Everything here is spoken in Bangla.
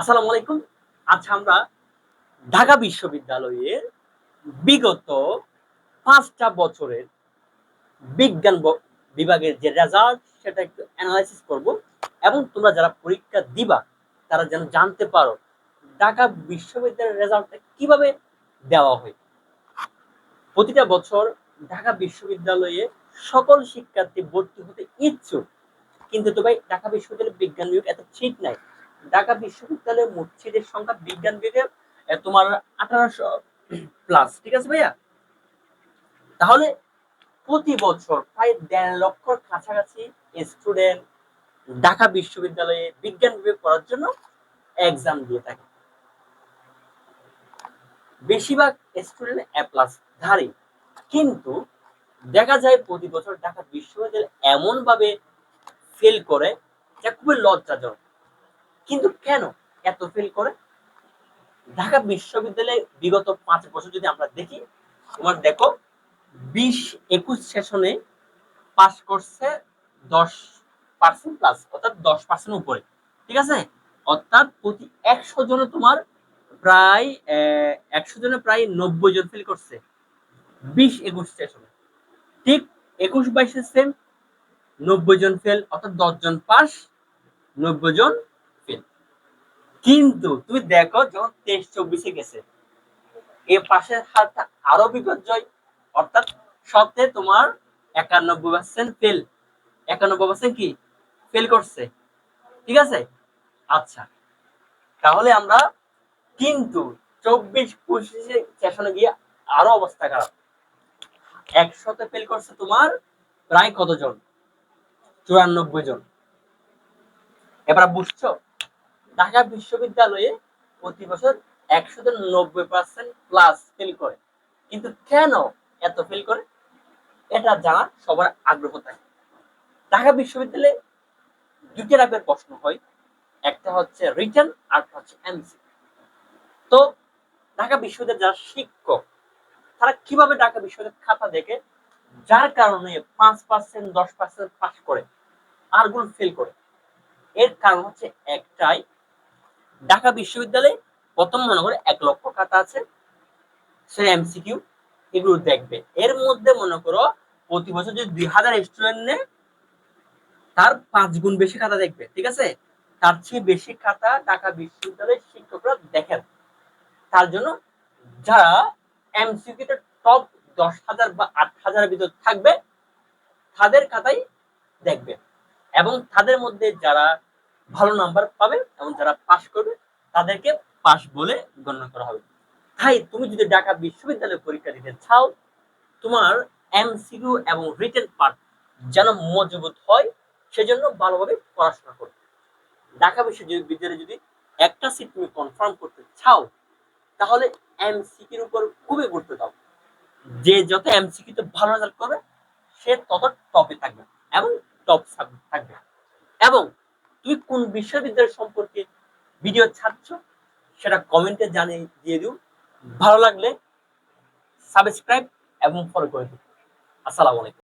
আসসালামু আলাইকুম। আচ্ছা আমরা ঢাকা বিশ্ববিদ্যালয়ের বিগত পাঁচটা বছরের বিজ্ঞান বিভাগের যে রেজাল্ট সেটা একটু অ্যানালাইসিস করব। এবং তোমরা যারা পরীক্ষা দিবা, তারা যেন জানতে পারো ঢাকা বিশ্ববিদ্যালয়ের রেজাল্টটা কীভাবে দেওয়া হয়। প্রতিটা বছর ঢাকা বিশ্ববিদ্যালয়ে সকল শিক্ষার্থী ভর্তি হতে ইচ্ছুক। কিন্তু তো ভাই, ঢাকা বিশ্ববিদ্যালয়ের বিজ্ঞান বিভাগ এত ঠিক নাই। ঢাকা বিশ্ববিদ্যালয়ে মোট সিটের সংখ্যা বিজ্ঞান বিভাগে তোমার আঠারোশো প্লাস ঠিক আছে ভাইয়া? তাহলে প্রতি বছর প্রায় দেড় লক্ষর কাছাকাছি স্টুডেন্ট ঢাকা বিশ্ববিদ্যালয়ে বিজ্ঞান বিভাগ পড়ার জন্য এক্সাম দিয়ে থাকে। বেশিরভাগ স্টুডেন্ট এ প্লাস ধারী। কিন্তু দেখা যায় প্রতি বছর ঢাকা বিশ্ববিদ্যালয় এমন ভাবে ফেল করে যা খুবই লজ্জাজনক। কিন্তু কেন এত ফেল করে? ঢাকা বিশ্ববিদ্যালয়ে বিগত পাঁচ বছর যদি আমরা দেখি, তোমার দেখো, বিশ একুশ সেশনে পাস করছে দশ পার্সেন্ট প্লাস অর্থাৎ দশ পার্সেন্ট উপরে। ঠিক আছে? অর্থাৎ প্রতি একশো জনে তোমার প্রায় একশো জনে প্রায় নব্বই জন ফেল করছে বিশ একুশ সেশনে। ঠিক একুশ বাইশে সেম নব্বই জন ফেল অর্থাৎ দশ জন পাস নব্বই জন কিন্তু তুমি দেখো যখন তেইশ চব্বিশে গেছে, এ পাশের হারটা আরও বিপর্যয় অর্থাৎ সত্যি তোমার একানব্বই পার্সেন্ট ফেল একানব্বই পার্সেন্ট কি? ফেল করছে। ঠিক আছে? আচ্ছা। তাহলে আমরা কিন্তু চব্বিশ পঁচিশে সেশনে গিয়ে আরও অবস্থা খারাপ। একশতে ফেল করছে তোমার প্রায় কতজন? চুরানব্বই জন। এবার বুঝছ? ঢাকা বিশ্ববিদ্যালয়ে প্রতি বছর একশো নব্বই পার্সেন্ট প্লাস ফেল করে। কিন্তু কেন এত ফেল করে? এটা জানা সবার আগ্রহ থাকে। ঢাকা বিশ্ববিদ্যালয়ে দুটি টাইপের প্রশ্ন হয়। একটা হচ্ছে রিটার্ন আর একটা হচ্ছে এমসি তো ঢাকা বিশ্ববিদ্যালয়ের যারা শিক্ষক, তারা কীভাবে ঢাকা বিশ্ববিদ্যালয়ের খাতা দেখে? যার কারণে পাঁচ পার্সেন্ট দশ পার্সেন্ট পাস করে আরগুলো ফেল করে। এর কারণ হচ্ছে একটাই ঢাকা বিশ্ববিদ্যালয়ে প্রথম মনে করে এক লক্ষ খাতা আছে। সে এমসিকিউ এগুলো দেখবে। এর মধ্যে মনে করো প্রতি বছর যদি দুই হাজার স্টুডেন্ট নেয়, তার পাঁচ গুণ বেশি খাতা দেখবে, ঠিক আছে? তার চেয়ে বেশি খাতা ঢাকা বিশ্ববিদ্যালয়ের শিক্ষকরা দেখেন। তার জন্য যারা এমসিকিউতে টপ দশ হাজার বা আট হাজারের ভিতর থাকবে, তাদের খাতাই দেখবে। এবং তাদের মধ্যে যারা ভালো নাম্বার পাবে এবং যারা পাশ করবে, তাদেরকে পাশ বলে গণ্য করা হবে। তাই তুমি যদি ঢাকা বিশ্ববিদ্যালয়ে পরীক্ষা দিতে চাও, তোমার এমসিকিউ এবং রিটেন পার্ট যেন মজবুত হয়, সেজন্য ভালোভাবে পড়াশোনা করো। ঢাকা বিশ্ববিদ্যালয়ে যদি একটা সিট তুমি কনফার্ম করতে চাও, তাহলে এমসিকিউর উপর খুবই গুরুত্ব দাও। যে যত এমসিকিউতে ভালো রেজাল্ট করবে, সে তত টপে থাকবে এবং টপ সাবজেক্ট থাকবে এবং তুমি কোন বিশ্ববিদ্যালয় সম্পর্কে ভিডিও ছাড়ছ, সেটা কমেন্টে জানিয়ে, দিয়ে দিও। ভালো লাগলে সাবস্ক্রাইব এবং ফলো করে দিও। আসসালামু আলাইকুম।